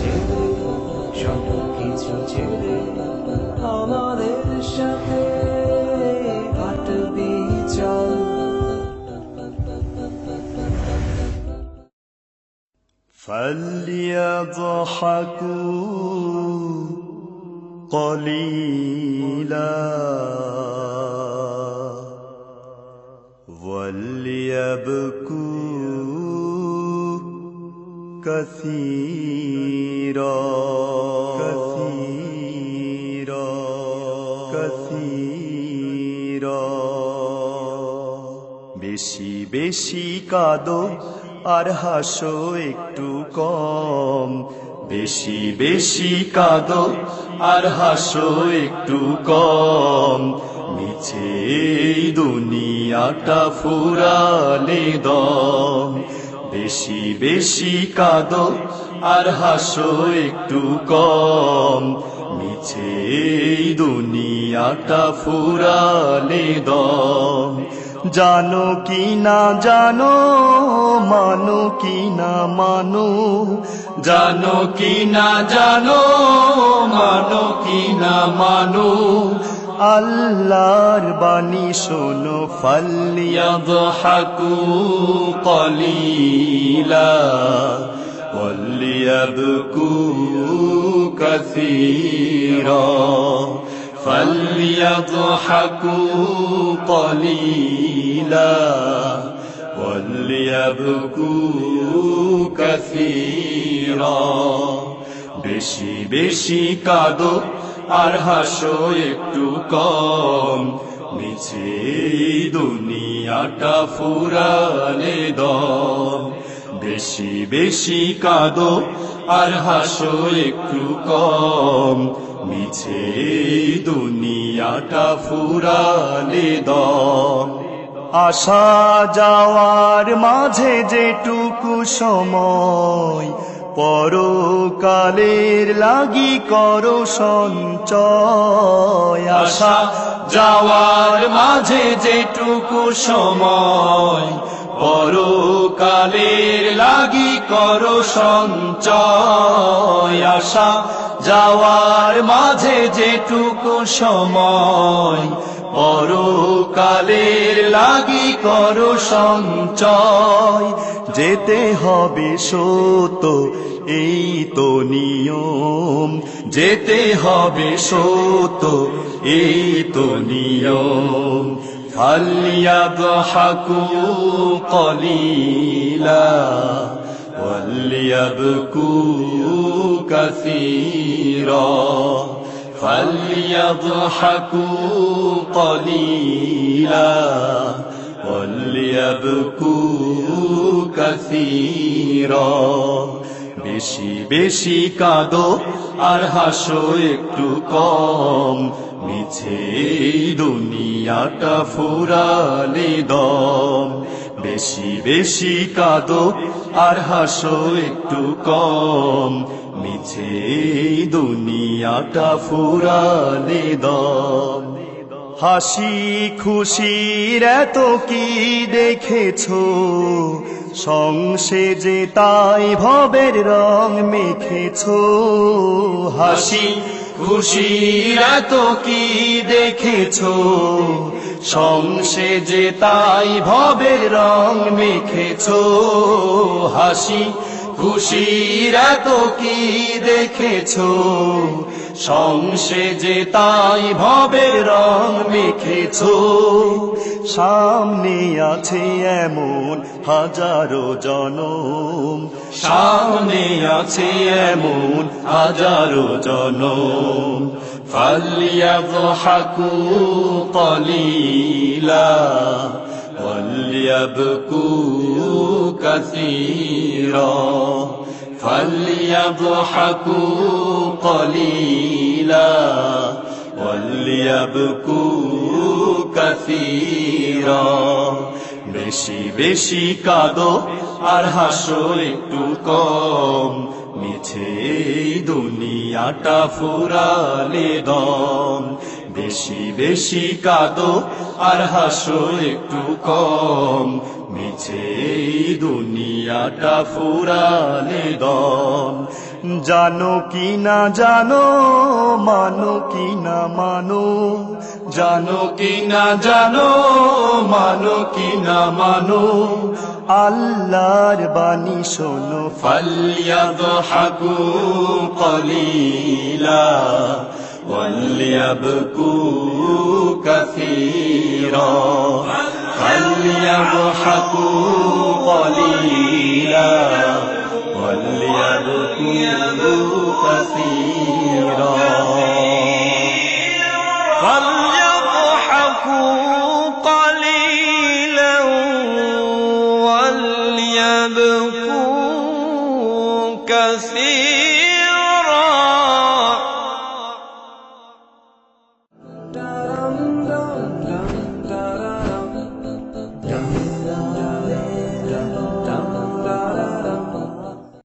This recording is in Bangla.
ছেড়ে সব কিছু ছেড়ে আমাদের সাথে কাটবি চল فليضحكوا قليلا كثيرا كثيرا كثيرا বেশি বেশি কাঁদো আর হাসো একটু কম বেশি বেশি কাঁদো আর হাসো একটু কম মিছে এই দুনিয়াটা ফুরালে দম বেশি বেশি কাঁদো, আর হাসো একটু কম। মিছে দুনিয়াটা ফুরালে দম। জানো কি না জানো, মানো কি না মানো। জানো কি না জানো, মানো কি না মানো। আল্লাহর বাণী শোনো ফালিয়াদহাকু কলিলা وليبكوا كثيرا فليضحكوا قليلا وليبكوا كثيرا বেশি বেশি কাঁদো আর হাসো একটু কম। মিছে দুনিয়াটা ফুরালে দম। বেশি বেশি কাঁদো আর হাসো একটু কম। মিছে দুনিয়াটা ফুরালে দম। আসা যাওয়ার মাঝে যেটুকু সময় পরকালের লাগি করো সঞ্চয় আসা যাওয়ার মাঝে যেটুকু সময়, পরকালের লাগি করো সঞ্চয় আশা। যাওয়ার মাঝে যেটুকু সময় পরকালের লাগি করো সঞ্চয় যেতে হবে সত এই তো নিয়ম যেতে হবে সত এই তো নিয়ম فليضحكوا قليلا وليبكوا كثيرا فليضحكوا قليلا وليبكوا كثيرا বেশি বেশি কাঁদো আর হাসো একটু কম মিছে এই দুনিয়াটা ফুরালে দম বেশি বেশি কাঁদো আর হাসো একটু কম মিছে দুনিয়াটা ফুরালে দম। হাসি খুশির এত কি দেখেছ? সংসে যে তাই ভবের রং মেখেছো। হাসি খুশির এত কি দেখেছ? সংসে যে তাই ভবের রং মেখেছো। হাসি খুশিরা তো কি দেখেছ? সংসে যে তাই ভবে রং মেখেছ। সামনে আছে এমন হাজারো জনম। সামনে আছে এমন হাজারো জনম। ফালিয়া হাকু কলিলা। وليبكوا كثيرا فليضحكوا قليلا وليبكوا كثيرا বেশি বেশি কাঁদো আর হাসো একটু কম মিছে এই দুনিয়াটা ফুরালে দম বেশি বেশি কাঁদো আর হাসো একটু কম। মিছে দুনিয়াটা ফুরালে দম। জানো কি না জানো, মানো কি না মানো। জানো কি না জানো, মানো কি না মানো। আল্লাহর বাণী শোনো ফালিয়াদহাকু কলিলা। وليبكوا كثيرا. فليضحكوا قليلا. وليبكوا كثيرا.